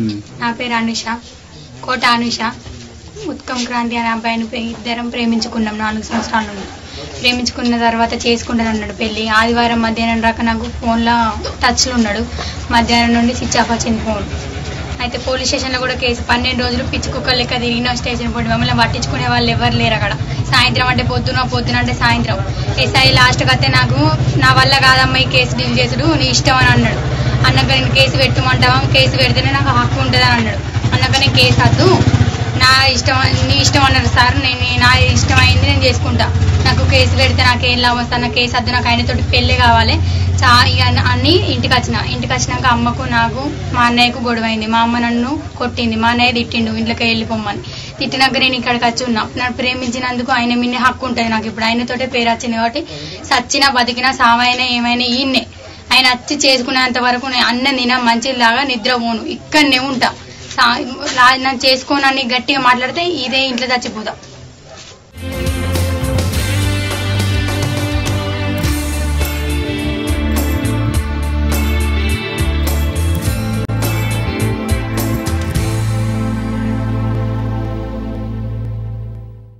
ఉమ్. నా పేరు అనుష. కోట అనుష. ఉత్కం క్రాంతి అనే అబ్బాయిని ఇద్దరం ప్రేమించుకున్నాం నాలుగు సంవత్సరాల నుండి. ప్రేమించుకున్న తర్వాత చేసుకుంటాను అన్నాడు పెళ్ళి. ఆదివారం మధ్యాహ్నం రాక నాకు ఫోన్లో టచ్లో ఉన్నాడు. మధ్యాహ్నం నుండి స్విచ్ ఆఫ్ వచ్చింది ఫోన్. అయితే పోలీస్ స్టేషన్లో కూడా కేసు. పన్నెండు రోజులు పిచ్చి కుక్కలు లెక్క తిరిగిన స్టేషన్ పోటీ మమ్మల్ని పట్టించుకునే వాళ్ళు ఎవరు లేరు అక్కడ. సాయంత్రం అంటే పొద్దున పొద్దున అంటే సాయంత్రం. ఎస్ఐ లాస్ట్కి అయితే నాకు నా వల్ల కాదమ్మా ఈ కేసు డీల్ చేసుడు నీ ఇష్టం అని అన్నాడు. అన్నాక నేను కేసు పెట్టమంటావా? కేసు పెడితేనే నాకు హక్కు ఉంటుంది అన్నాడు. అన్నాక నేను కేసు వద్దు. నా ఇష్టం నీ ఇష్టం అన్నారు సార్. నేను నా ఇష్టం అయింది నేను చేసుకుంటా. నాకు కేసు పెడితే నాకేం లాభం వస్తుంది నా కేసు వద్దు. నాకు ఆయనతోటి పెళ్ళి కావాలి. చా ఇక అన్ని ఇంటికి వచ్చిన ఇంటికి వచ్చినాక అమ్మకు నాకు మా అన్నయ్యకు గొడవైంది. మా అమ్మ నన్ను కొట్టింది. మా అన్నయ్య తిట్టిండు. ఇంట్లోకి వెళ్ళిపోమ్మని. తిట్టినాక నేను ఇక్కడికి వచ్చి ఉన్నా. నన్ను ప్రేమించినందుకు ఆయన మిన్నే హక్కు ఉంటుంది నాకు ఇప్పుడు. ఆయనతోటే పేరు వచ్చింది కాబట్టి సచ్చినా బతికినా సామైనా ఏమైనా ఈయన్నే ఆయన వచ్చి చేసుకునేంత వరకు నేను అన్న తిన మంచిలాగా నిద్రపోను. ఇక్కడనే ఉంటా. నన్ను చేసుకోనని గట్టిగా మాట్లాడితే ఇదే ఇంట్లో చచ్చిపోతా.